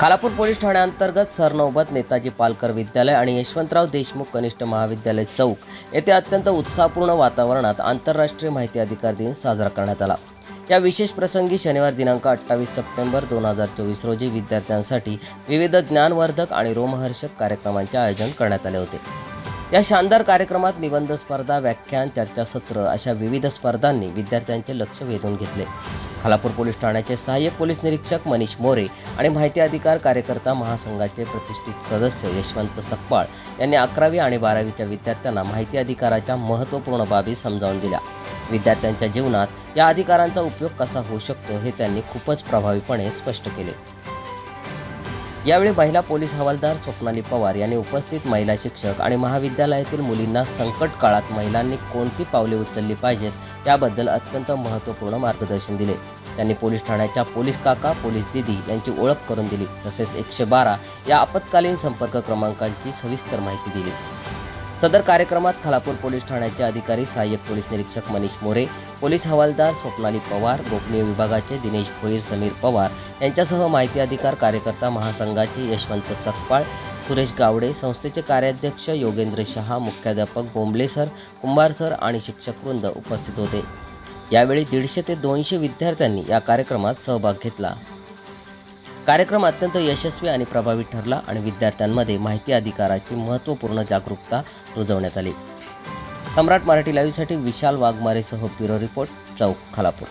Khalapur police ठाण्याअंतर्गत सरनौबत नेताजी पालकर विद्यालय आणि यशवंतराव देशमुख कनिष्ठ महाविद्यालय चौक येथे अत्यंत उत्साहपूर्ण वातावरणात आंतरराष्ट्रीय माहिती अधिकार दिन साजरा करण्यात आला. या विशेष प्रसंगी शनिवार दिनांक अठ्ठावीस सप्टेंबर दोन हजार चोवीस रोजी विद्यार्थ्यांसाठी विविध ज्ञानवर्धक आणि रोमहर्षक कार्यक्रमांचे आयोजन करण्यात आले होते. या शानदार कार्यक्रमात निबंध स्पर्धा व्याख्यान चर्चासत्र अशा विविध स्पर्धांनी विद्यार्थ्यांचे लक्ष वेधून घेतले. खालापूर पोलीस ठाण्याचे सहाय्यक पोलीस निरीक्षक मनीष मोरे आणि माहिती अधिकार कार्यकर्ता महासंघाचे प्रतिष्ठित सदस्य यशवंत सकपाळ यांनी अकरावी आणि बारावीच्या विद्यार्थ्यांना माहिती अधिकाराच्या महत्त्वपूर्ण बाबी समजावून दिल्या. विद्यार्थ्यांच्या जीवनात या अधिकारांचा उपयोग कसा होऊ शकतो हे त्यांनी खूपच प्रभावीपणे स्पष्ट केले. यावेळी महिला पोलीस हवालदार स्वप्नाली पवार यांनी उपस्थित महिला शिक्षक आणि महाविद्यालयातील मुलींना संकट काळात महिलांनी कोणती पावले उचलली पाहिजेत याबद्दल अत्यंत महत्त्वपूर्ण मार्गदर्शन दिले. त्यांनी पोलीस ठाण्याच्या पोलीस काका पोलीस दिदी यांची ओळख करून दिली. तसेच एकशे बारा या आपत्कालीन संपर्क क्रमांकांची सविस्तर माहिती दिली. सदर कार्यक्रमात खालापूर पोलीस ठाण्याचे अधिकारी सहाय्यक पोलीस निरीक्षक मनीष मोरे पोलीस हवालदार स्वप्नाली पवार गोपनीय विभागाचे दिनेश भोईर समीर पवार यांच्यासह माहिती अधिकार कार्यकर्ता महासंघाचे यशवंत सकपाळ सुरेश गावडे संस्थेचे कार्याध्यक्ष योगेंद्र शहा मुख्याध्यापक बोंबले सर कुंभार सर आणि शिक्षकवृंद उपस्थित होते. यावेळी दीडशे ते दोनशे विद्यार्थ्यांनी या कार्यक्रमात सहभाग घेतला. कार्यक्रम अत्यंत यशस्वी आणि प्रभावी ठरला आणि विद्यार्थ्यांमध्ये माहिती अधिकाराची महत्त्वपूर्ण जागरूकता रुजवण्यात आली. सम्राट मराठी लाईव्हसाठी विशाल वाघमारेसह ब्युरो रिपोर्ट चौक खालापूर.